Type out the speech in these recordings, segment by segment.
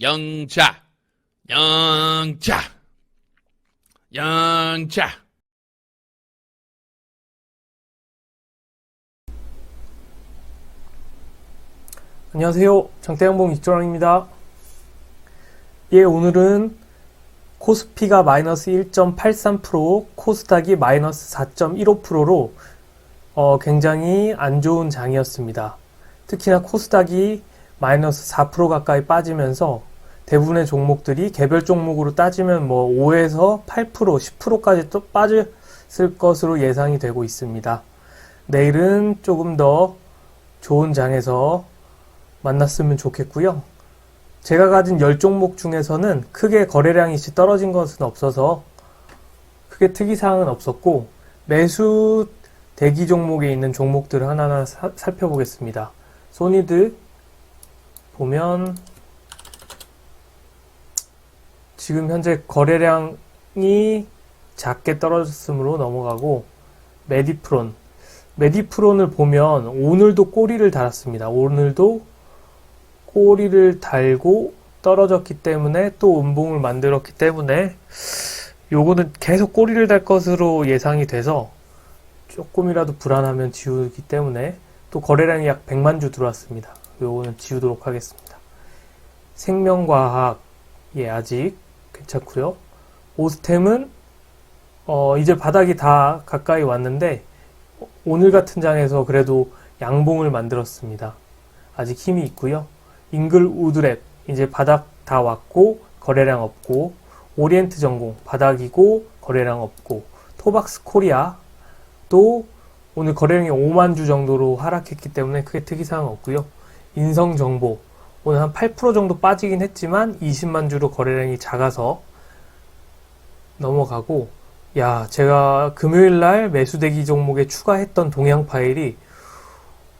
영차, 영차, 영차. 안녕하세요. 장대영봉 이조랑입니다. 예, 오늘은 코스피가 마이너스 1.83%, 코스닥이 마이너스 4.15%로 어, 굉장히 안 좋은 장이었습니다. 특히나 코스닥이 마이너스 4% 가까이 빠지면서 대부분의 종목들이 개별 종목으로 따지면 뭐 5에서 8%, 10%까지 또 빠졌을 것으로 예상이 되고 있습니다. 내일은 조금 더 좋은 장에서 만났으면 좋겠고요. 제가 가진 10종목 중에서는 크게 거래량이 떨어진 것은 없어서 크게 특이사항은 없었고 매수 대기 종목에 있는 종목들을 하나하나 사- 살펴보겠습니다. 소니드 보면 지금 현재 거래량이 작게 떨어졌으므로 넘어가고 메디프론 메디프론을 보면 오늘도 꼬리를 달았습니다. 오늘도 꼬리를 달고 떨어졌기 때문에 또 음봉을 만들었기 때문에 요거는 계속 꼬리를 달 것으로 예상이 돼서 조금이라도 불안하면 지우기 때문에 또 거래량이 약 100만 주 들어왔습니다. 요거는 지우도록 하겠습니다. 생명과학 예 아직 괜찮고요. 오스템은 어 이제 바닥이 다 가까이 왔는데 오늘 같은 장에서 그래도 양봉을 만들었습니다. 아직 힘이 있고요. 잉글 우드랩 이제 바닥 다 왔고 거래량 없고 오리엔트 전공 바닥이고 거래량 없고 토박스 코리아 또 오늘 거래량이 5만 주 정도로 하락했기 때문에 크게 특이사항 없고요. 인성 정보 오늘 한 8% 정도 빠지긴 했지만 20만 주로 거래량이 작아서 넘어가고 야 제가 금요일 날 매수 대기 종목에 추가했던 동향 파일이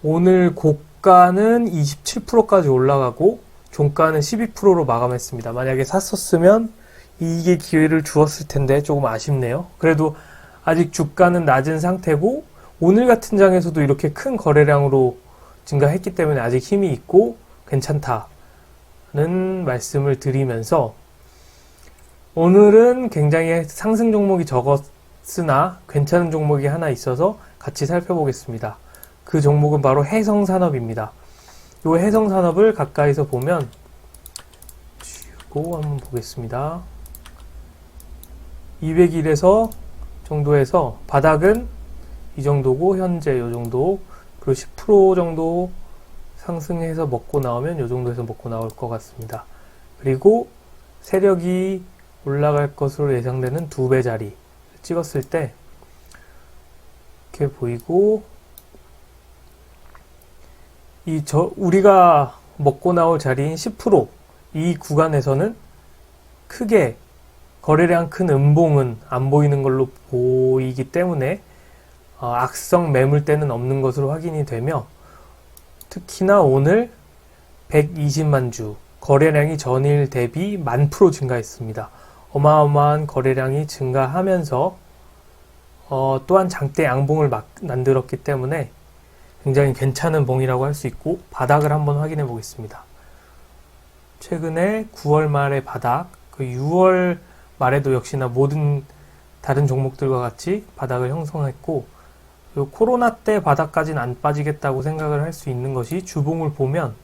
오늘 고가는 27%까지 올라가고 종가는 12%로 마감했습니다. 만약에 샀었으면 이게 기회를 주었을 텐데 조금 아쉽네요. 그래도 아직 주가는 낮은 상태고 오늘 같은 장에서도 이렇게 큰 거래량으로 증가했기 때문에 아직 힘이 있고 괜찮다는 말씀을 드리면서 오늘은 굉장히 상승 종목이 적었으나 괜찮은 종목이 하나 있어서 같이 살펴보겠습니다. 그 종목은 바로 해성산업입니다. 이 해성산업을 가까이서 보면 지우고 한번 보겠습니다. 200일에서 정도에서 바닥은 이 정도고 현재 이 정도 그리고 10% 정도 상승해서 먹고 나오면 이 정도에서 먹고 나올 것 같습니다. 그리고 세력이 올라갈 것으로 예상되는 두 배 자리 찍었을 때 이렇게 보이고 이 저 우리가 먹고 나올 자리인 10%이 구간에서는 크게 거래량 큰 음봉은 안 보이는 걸로 보이기 때문에 어, 악성 매물대는 없는 것으로 확인이 되며 특히나 오늘 120만 주 거래량이 전일 대비 만 프로 증가했습니다. 어마어마한 거래량이 증가하면서 어, 또한 장대 양봉을 막, 만들었기 때문에 굉장히 괜찮은 봉이라고 할 수 있고 바닥을 한번 확인해 보겠습니다. 최근에 9월 말의 바닥, 그 6월 말에도 역시나 모든 다른 종목들과 같이 바닥을 형성했고 요 코로나 때 바닥까지는 안 빠지겠다고 생각을 할 수 있는 것이 주봉을 보면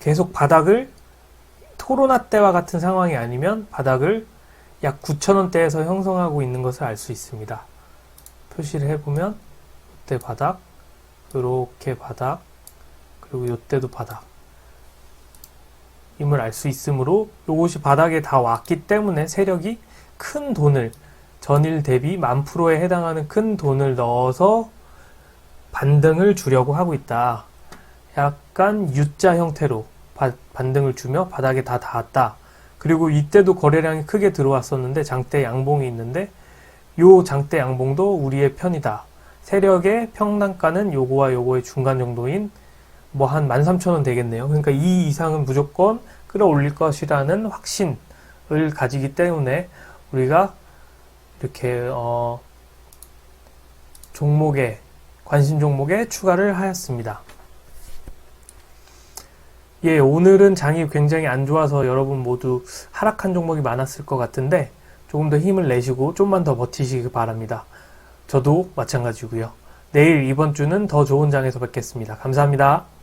계속 바닥을 코로나 때와 같은 상황이 아니면 바닥을 약 9,000원대에서 형성하고 있는 것을 알 수 있습니다. 표시를 해보면 이때 바닥, 이렇게 바닥, 그리고 이때도 바닥. 임을 알 수 있으므로 이것이 바닥에 다 왔기 때문에 세력이 큰 돈을 전일 대비 만 프로에 해당하는 큰 돈을 넣어서 반등을 주려고 하고 있다. 약간 U자 형태로 바- 반등을 주며 바닥에 다 닿았다. 그리고 이때도 거래량이 크게 들어왔었는데 장대 양봉이 있는데 요 장대 양봉도 우리의 편이다. 세력의 평단가는 요거와 요거의 중간 정도인 뭐 한 13,000원 되겠네요. 그러니까 이 이상은 무조건 끌어올릴 것이라는 확신을 가지기 때문에 우리가 이렇게 어 종목에 관심 종목에 추가를 하였습니다. 예, 오늘은 장이 굉장히 안 좋아서 여러분 모두 하락한 종목이 많았을 것 같은데 조금 더 힘을 내시고 좀만 더 버티시기 바랍니다. 저도 마찬가지고요. 내일 이번 주는 더 좋은 장에서 뵙겠습니다. 감사합니다.